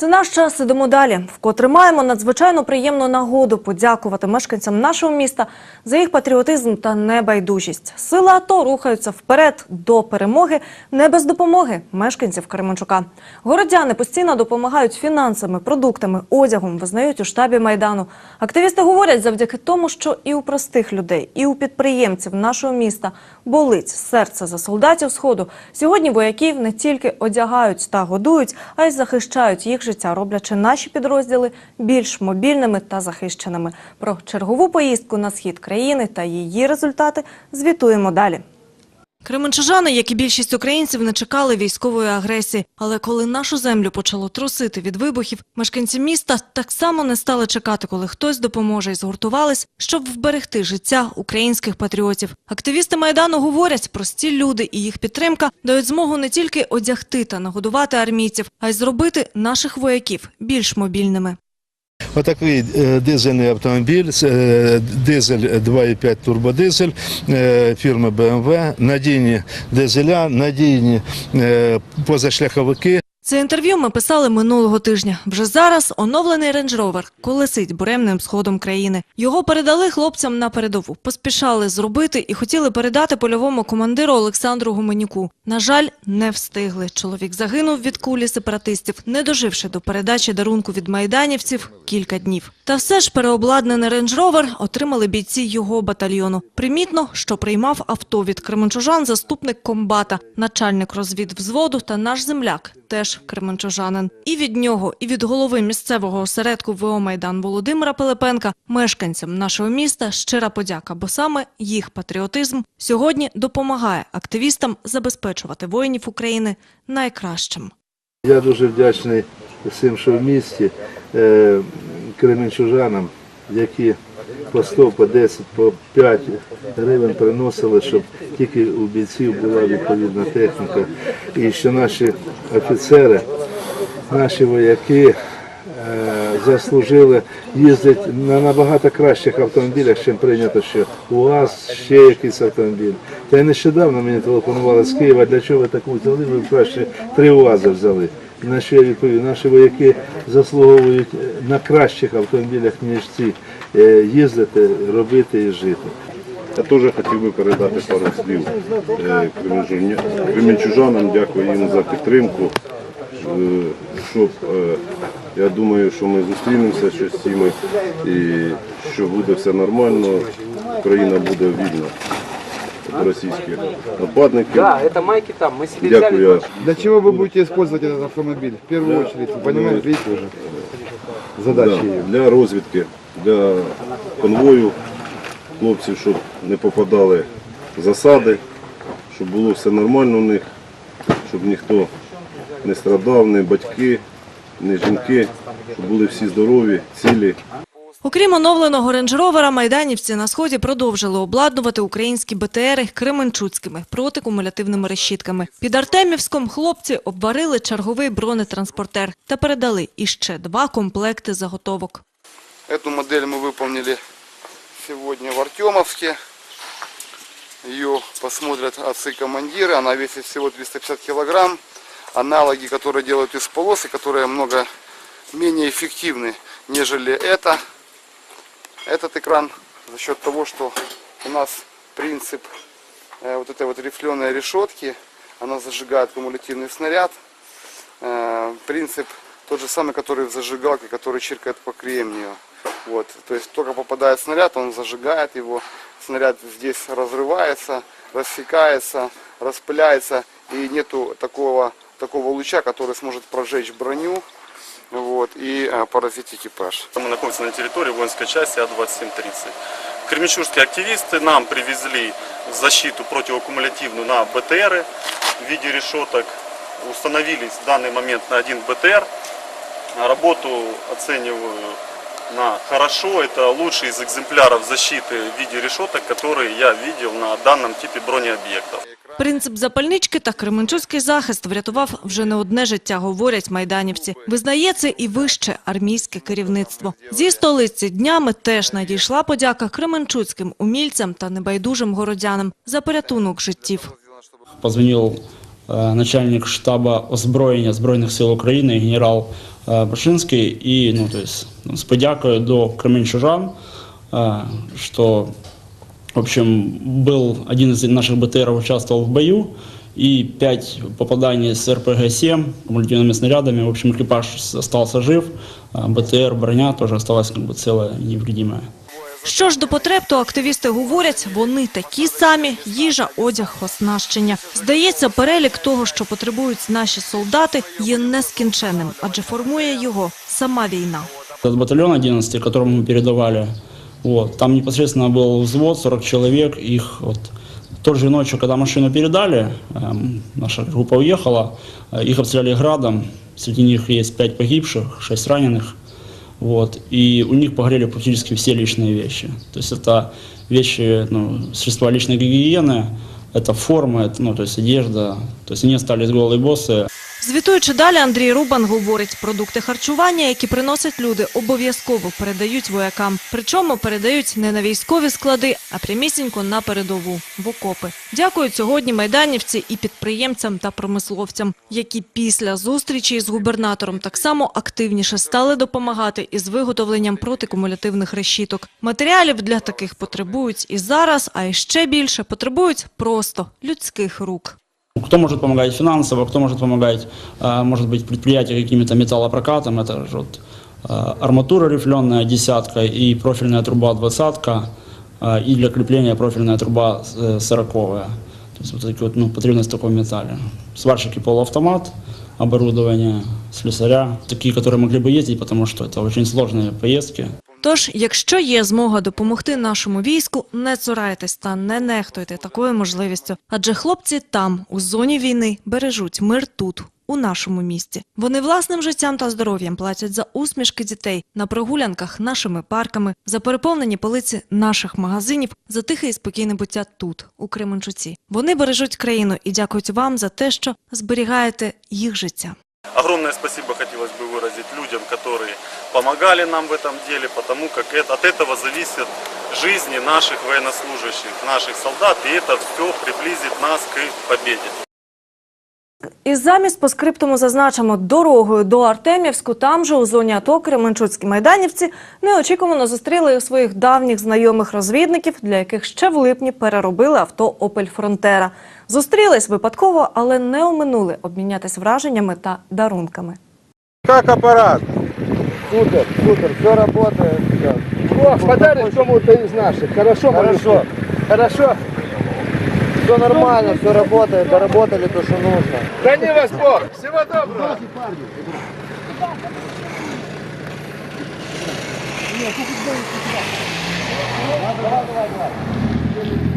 Це наш час. Ідемо далі. Вкотре маємо надзвичайно приємну нагоду подякувати мешканцям нашого міста за їх патріотизм та небайдужість. Сили АТО рухаються вперед до перемоги не без допомоги мешканців Кременчука. Городяни постійно допомагають фінансами, продуктами, одягом, визнають у штабі майдану. Активісти говорять, завдяки тому, що і у простих людей, і у підприємців нашого міста болить серце за солдатів сходу. Сьогодні вояків не тільки одягають та годують, а й захищають їх життя, роблячи наші підрозділи більш мобільними та захищеними. Про чергову поїздку на схід країни та її результати звітуємо далі. Кременчужани, як і більшість українців, не чекали військової агресії. Але коли нашу землю почало трусити від вибухів, мешканці міста так само не стали чекати, коли хтось допоможе і згуртувались, щоб вберегти життя українських патріотів. Активісти майдану говорять, прості люди і їх підтримка дають змогу не тільки одягти та нагодувати армійців, а й зробити наших вояків більш мобільними. Отакий е, дизельний автомобіль, е, дизель 2,5 турбодизель е, фірми BMW, надійні дизеля, надійні позашляховики. Це інтерв'ю ми писали минулого тижня. Вже зараз оновлений Range Rover колесить буремним сходом країни. Його передали хлопцям на передову. Поспішали зробити і хотіли передати польовому командиру Олександру Гуменюку. На жаль, не встигли. Чоловік загинув від кулі сепаратистів, не доживши до передачі дарунку від майданівців кілька днів. Та все ж переобладнаний Range Rover отримали бійці його батальйону. Примітно, що приймав авто від кременчужан заступник комбата, начальник розвідвзводу та наш земляк, теж кременчужанин. І від нього, і від голови місцевого осередку ВО Майдан Володимира Пилипенка мешканцям нашого міста щира подяка, бо саме їх патріотизм сьогодні допомагає активістам забезпечувати воїнів України найкращим. Я дуже вдячний всім, що в місті, е, кременчужанам, які по 100, по 10, по 5 гривень приносили, щоб тільки у бійців була відповідна техніка. І що наші офіцери, наші вояки е, заслужили їздити на набагато кращих автомобілях, чим прийнято, що УАЗ, ще якийсь автомобіль. Та й нещодавно мені телефонували з Києва, для чого ви таку взяли, ви краще три УАЗи взяли. На що я відповів, наші вояки заслуговують е, на кращих автомобілях, ніж ці, е, їздити, робити і жити. Я теж хотів би передати пару слів е, кременчужанам. Дякую їм за підтримку. Щоб, я думаю, що ми зустрінемося з цими і що буде все нормально, Україна буде вільна російських нападників. Да, это майки там. Мы себе взяли. Дякую. Для чего вы будете использовать этот автомобиль? В первую очередь, вы понимаете, видите уже задачи Да, ее. для розвідки, для конвою хлопців, щоб не попадали в засади, щоб було все нормально у них, щоб ніхто не страдав, ні батьки, ні жінки, щоб були всі здорові, цілі. Окрім оновленого рейндж-ровера, майданівці на сході продовжили обладнувати українські БТРи кременчуцькими протикумулятивними решітками. Під Артемівськом хлопці обварили черговий бронетранспортер та передали іще два комплекти заготовок. Эту модель мы выполнили сегодня в Артемовске. Ее посмотрят отцы-командиры. Она весит всего 350 килограмм. Аналоги, которые делают из полосы, которые много менее эффективны, нежели это. Этот экран за счет того, что у нас принцип э, вот этой вот рифленой решетки, она зажигает кумулятивный снаряд. Э, принцип тот же самый, который в зажигалке, который чиркает по кремнию. Вот, то есть только попадает снаряд, он зажигает его, снаряд здесь разрывается, рассекается, распыляется, и нету такого, такого луча, который сможет прожечь броню вот, и э, поразить экипаж. Мы находимся на территории воинской части А2730. Кременчужские активисты нам привезли защиту противоаккумулятивную на БТРы в виде решеток. Установились в данный момент на один БТР. Работу оцениваю на хорошо. Это лучший из экземпляров защиты в виде решеток, которые я видел на данном типе бронеобъектов. Принцип запальнички та кременчуцький захист врятував вже не одне життя, говорять майданівці. Визнає це і вище армійське керівництво. Зі столиці днями теж надійшла подяка кременчуцьким умільцям та небайдужим городянам за порятунок життів. позвонив е, начальник штабу озброєння Збройних сил України генерал е, Башинський. І ну, то ну, з подякою до Кременчужан, е, що в общем, был один из наших БТРов участвовал в бою, и пять попаданий с РПГ-7 кумулятивными снарядами. В общем, экипаж с- остался жив, а БТР, броня тоже осталась как бы целая и невредимая. Що ж до потреб, то активісти говорять, вони такі самі – їжа, одяг, оснащення. Здається, перелік того, що потребують наші солдати, є нескінченним, адже формує його сама війна. Этот батальон 11, которому мы передавали, вот, там непосредственно был взвод, 40 человек, их вот. Той же ночью, когда машину передали, эм, наша группа уехала, э, их обстреляли градом, среди них есть 5 погибших, 6 раненых, вот, и у них погорели практически все личные вещи. То есть это вещи, ну, средства личной гигиены, это форма, это, ну, то есть одежда, то есть они остались голые боссы, Звітуючи далі, Андрій Рубан говорить, продукти харчування, які приносять люди, обов'язково передають воякам. Причому передають не на військові склади, а прямісінько на передову, в окопи. Дякують сьогодні майданівці і підприємцям та промисловцям, які після зустрічі з губернатором так само активніше стали допомагати із виготовленням протикумулятивних решіток. Матеріалів для таких потребують і зараз, а іще більше потребують просто людських рук. Кто может помогать финансово, кто может помогать, а, может быть, предприятия какими-то металлопрокатом, это же вот а, арматура рифленая десятка и профильная труба двадцатка, а, и для крепления профильная труба э, сороковая. То есть вот такие вот, ну, потребность в таком металле. Сварщики полуавтомат, оборудование, слесаря, такие, которые могли бы ездить, потому что это очень сложные поездки. Тож, якщо є змога допомогти нашому війську, не цурайтесь та не нехтуйте такою можливістю. Адже хлопці там, у зоні війни, бережуть мир тут, у нашому місті. Вони власним життям та здоров'ям платять за усмішки дітей на прогулянках нашими парками, за переповнені полиці наших магазинів, за тихе і спокійне буття тут, у Кременчуці. Вони бережуть країну і дякують вам за те, що зберігаєте їх життя. Огромное спасибо хотелось бы выразить людям, которые помогали нам в этом деле, потому как это, от этого зависит жизни наших военнослужащих, наших солдат, и это все приблизит нас к победе. І замість по скриптуму зазначимо дорогою до Артемівську, там же у зоні АТО Кременчуцькі майданівці неочікувано зустріли своїх давніх знайомих розвідників, для яких ще в липні переробили авто Опель Фронтера. Зустрілись випадково, але не оминули обмінятись враженнями та дарунками. Как аппарат? Супер, супер, все работает. Бог подарит кому-то из наших. Хорошо, Хорошо. Хорошо. Все нормально, все работает, доработали то, что нужно. Да не вас Бог! Всего доброго! Давай, давай, давай.